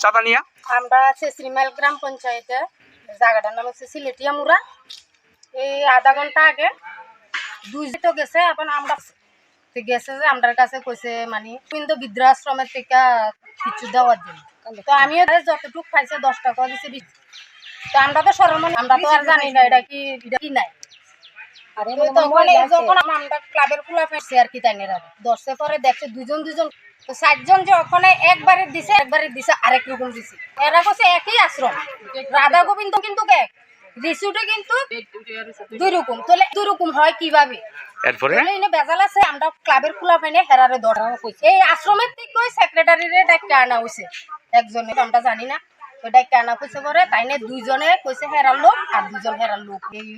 জায়গাটা নিয়ে আমরা আছে শ্রীমাল গ্রাম পঞ্চায়েতে। জায়গাটার নাম হচ্ছে সিলেটিয়া মুরা এই আধা ঘণ্টা আগে দুই তো গেছে, এখন আমরা গেছে যে আমার কাছে কইছে মানে কিন্তু বৃদ্ধাশ্রমের থেকে কিছু দেওয়ার জন্য। তো আমিও যতটুকু খাইছে দশ টাকা দিছে তো আমরা তো সরমন আমরা তো আর জানি না এটা কি এটা কি নাই। তখন যখন আমরা ক্লাবের খোলা পেয়েছি আর কি তাই দশে পরে দেখছে দুজন দুজন তো ষাটজন যে ওখানে একবারে দিছে একবারে দিছে আরেক রকম দিছে। এরা কাছে একই আশ্রম। রাধা গোবিন্দ কিন্তু এক রিসুটে কিন্তু দুই রকম। তাহলে দুই রকম হয় কীভাবে? এরপরে? এনে বেজাল আছে আমরা ক্লাবের খোলা পাইনে হেরারে ধরা কইছে। এই আশ্রমের থেকে ওই সেক্রেটারিরে ডাক্তার আনা হইছে। একজনে আমরা জানি না। ওই ডাক্তার কইছে পরে তাইনে দুইজনে কইছে হেরার লোক আর দুজন হেরার লোক। এই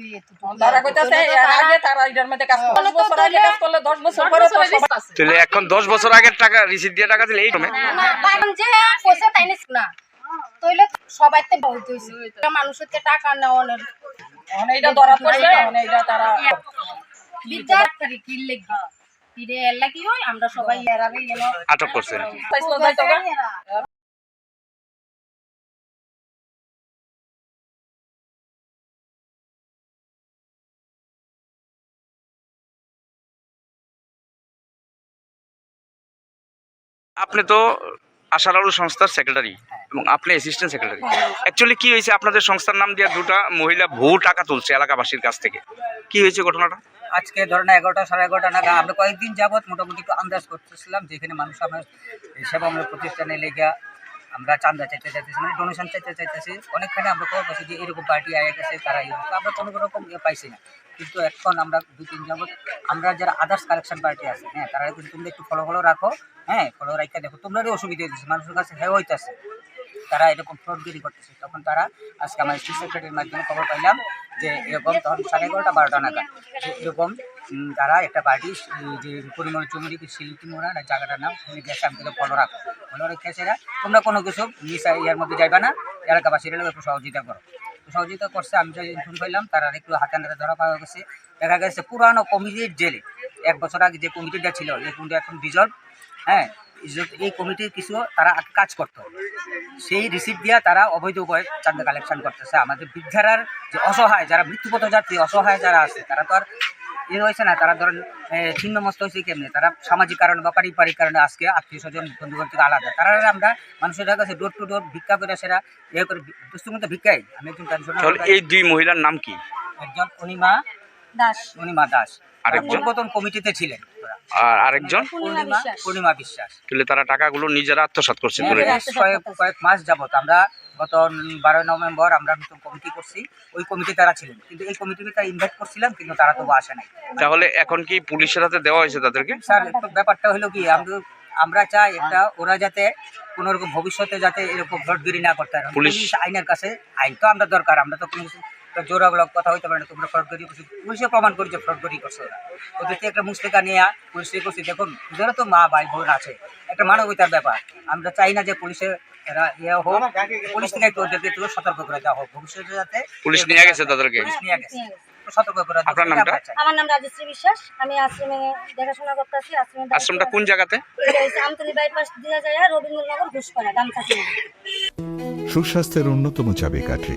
তারা কইতাছে এর আগে তারা এটার মধ্যে কাজ করে বছর আগে কাজ করলে দশ বছর পরে তো সবাই তাহলে এখন দশ বছর আগের টাকা রিসিট দিয়ে টাকা দিলে এই না কারণ যে কইছে তাইনে না। তইলে সবাইতে বহুত হইছে। মানুষের থেকে টাকা নেওয়ানোর মানে এটা ধরা পড়ছে মানে এটা তারা বিদ্যার্থী কি লিখবে ফিরে এলা কি হয়? আমরা সবাই এরারে গেল আটক করছে। আপনি তো আশার আলু সংস্থার সেক্রেটারি এবং আপনি অ্যাসিস্ট্যান্ট সেক্রেটারি অ্যাকচুয়ালি কি হয়েছে? আপনাদের সংস্থার নাম দিয়ে দুটা মহিলা বহু টাকা তুলছে এলাকাবাসীর কাছ থেকে। কি হয়েছে ঘটনাটা? আজকে ধরেন এগারোটা সাড়ে এগারোটা নাগাদ আমরা কয়েকদিন যাবত মোটামুটি একটু আন্দাজ করতেছিলাম যেখানে মানুষ আমার সেবামূলক প্রতিষ্ঠানে লেগা আমরা চান্দা চাইতে চাইতেছি মানে ডোনেশন চাইতে চাইতেছি, অনেকখানে আমরা খবর পাইছি যে এরকম পার্টি আয় গেছে তারা আমরা কোনো রকম ইয়ে পাইছি না। কিন্তু এখন আমরা দুই তিন যাবত আমরা যারা আদার্স কালেকশন পার্টি আছে হ্যাঁ তারা কিন্তু তোমরা একটু ফলো ফলো রাখো হ্যাঁ ফলো রাখতে দেখো, তোমরারই অসুবিধা হইতেছে, মানুষের কাছে হ্যাঁ হইতেছে। তারা এরকম ফ্রডগিরি করতেছে, তখন তারা আজকে আমার স্টেট সেক্রেটারির মাধ্যমে খবর পাইলাম। যে এরকম তখন সাড়ে এগারোটা, বারোটা নাগাদ। যে এরকম তারা একটা পার্টি যে পরিমল চুমুরি শিল্পী মোড়া না জায়গাটার নাম গেছে আমি কিন্তু ফলো রাখো ফলো এরা। তোমরা কোনো কিছু মিস ইয়ার মধ্যে যাইবা না। এলাকাবাসীরা একটু সহযোগিতা করো। সহযোগিতা করছে, আমি যে ফোন পাইলাম তারা একটু হাতে নাতে ধরা পাওয়া গেছে। দেখা গেছে পুরানো কমিটির জেলে, এক বছর আগে যে কমিটিটা ছিল এই কমিটি এখন ডিজলভ হ্যাঁ এই- এই কমিটির কিছু তারা কাজ করতো। সেই রিসিপ্ট দিয়া তারা অবৈধ উপায়ে চাঁদা কালেকশন করতেছে। আমাদের বৃদ্ধারার যে অসহায় যারা মৃত্যুপথ যাত্রী অসহায় যারা আছে তারা তো আর এ হয়েছে না। তারা ধরেন ছিন্ন মস্ত হয়েছে কেমনি? তারা সামাজিক কারণে বা পারিবারিক কারণে আজকে আত্মীয় স্বজন বন্ধুগণ থেকে আলাদা। তারা আমরা মানুষের কাছে ডোর টু ডোর ভিক্ষা করে সেরা ইয়ে করে দুষ্টুর ভিক্ষাই। আমি একজন এই দুই মহিলার নাম কি? একজন অনিমা দাস। অনিমা দাস। আরেকজন? পূর্বতন কমিটিতে ছিলেন। আর আরেকজন? পূর্ণিমা পূর্ণিমা? বিশ্বাস। তাহলে তারা টাকাগুলো নিজেরা আত্মসাৎ করছে কয়েক কয়েক মাস যাবত আমরা গত বারোই নভেম্বর আমরা নতুন কমিটি করছি। ওই কমিটি তারা ছিলেন। কিন্তু এই কমিটিতে তারা ইনভাইট করছিলাম কিন্তু তারা তবু আসে নাই। তাহলে এখন কি পুলিশের হাতে দেওয়া হয়েছে তাদেরকে? স্যার ব্যাপারটা হলো কি আমরা আমরা চাই একটা ওরা যাতে কোনো রকম ভবিষ্যতে যাতে এরকম ভোটগিরি না করতে পারে। পুলিশ- পুলিশ আইনের কাছে আইন তো আমরা দরকার আমরা তো কোনো কিছু জোরাগুলো কথা হইতে পারে না তোমরা ফ্রড করি করছ পুলিশে প্রমাণ করি যে ফ্রডগিরি করছে। ওরা ওদেরকে একটা মুসলিকা নিয়ে পুলিশে করছি দেখুন ওদেরও তো মা ভাই বোন আছে। একটা মানবিকতার ব্যাপার। আমরা চাই না যে পুলিশে এরা ইয়ে হোক পুলিশ থেকে একটু ওদেরকে একটু সতর্ক করে দেওয়া হোক। ভবিষ্যতে যাতে পুলিশ নিয়ে গেছে তাদেরকে? পুলিশ নিয়ে গেছে। সতর্ক করে আপনার নামটা? আমার নাম রাজশ্রী বিশ্বাস। আমি আশ্রমে দেখাশোনা করতেছি। আশ্রমে আশ্রমটা কোন জায়গাতে? আমতলি বাইপাস দিয়ে যায় রবীন্দ্রনগর ঘুষপাড়া গামছাছি সুস্বাস্থ্যের অন্যতম চাবিকাঠি।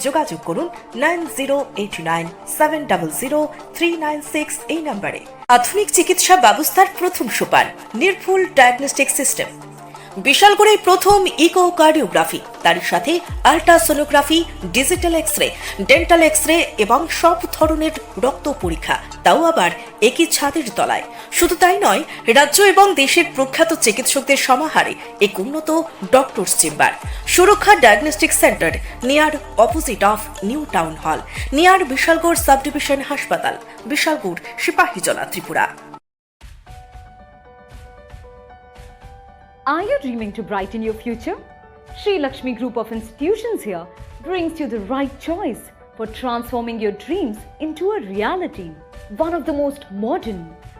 যোগাযোগ করুন নাইন এই নম্বরে। আধুনিক চিকিৎসা ব্যবস্থার প্রথম সোপান, নির্ভুল ডায়াগনস্টিক সিস্টেম। বিশালগড়ে প্রথম ইকোকার্ডিওগ্রাফি তার সাথে ultrasonography, digital X ray dental X ray এবং সব ধরনের রক্ত পরীক্ষা, তাও আবার একই ছাদের তলায়। শুধু তাই নয় রাজ্য এবং দেশের প্রখ্যাত চিকিৎসকদের সমাহারে এক উন্নত doctors chamber Suraksha diagnostic centre near opposite of new town hall near Bishalgarh sub division হাসপাতাল Bishalgarh Sepahijala Tripura Are you dreaming to brighten your future? Sri Lakshmi Group of Institutions here brings you the right choice for transforming your dreams into a reality. One of the most modern,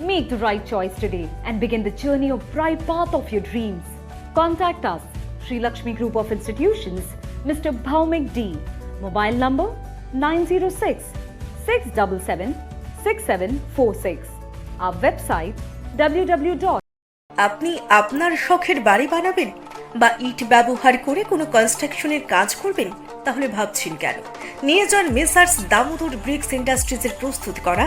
Make the right choice today and begin the journey of bright path of your dreams. Contact us, Sri Lakshmi Group of Institutions, Mr. Bhaumik D. Mobile number 906 677 6746. Our website www. আপনি আপনার শখের বাড়ি বানাবেন বা ইট ব্যবহার করে কোনো কনস্ট্রাকশনের কাজ করবেন তাহলে ভাবছেন কেন নিয়ে যান মেসার্স দামোদর ব্রিক্স ইন্ডাস্ট্রিজের প্রস্তুত করা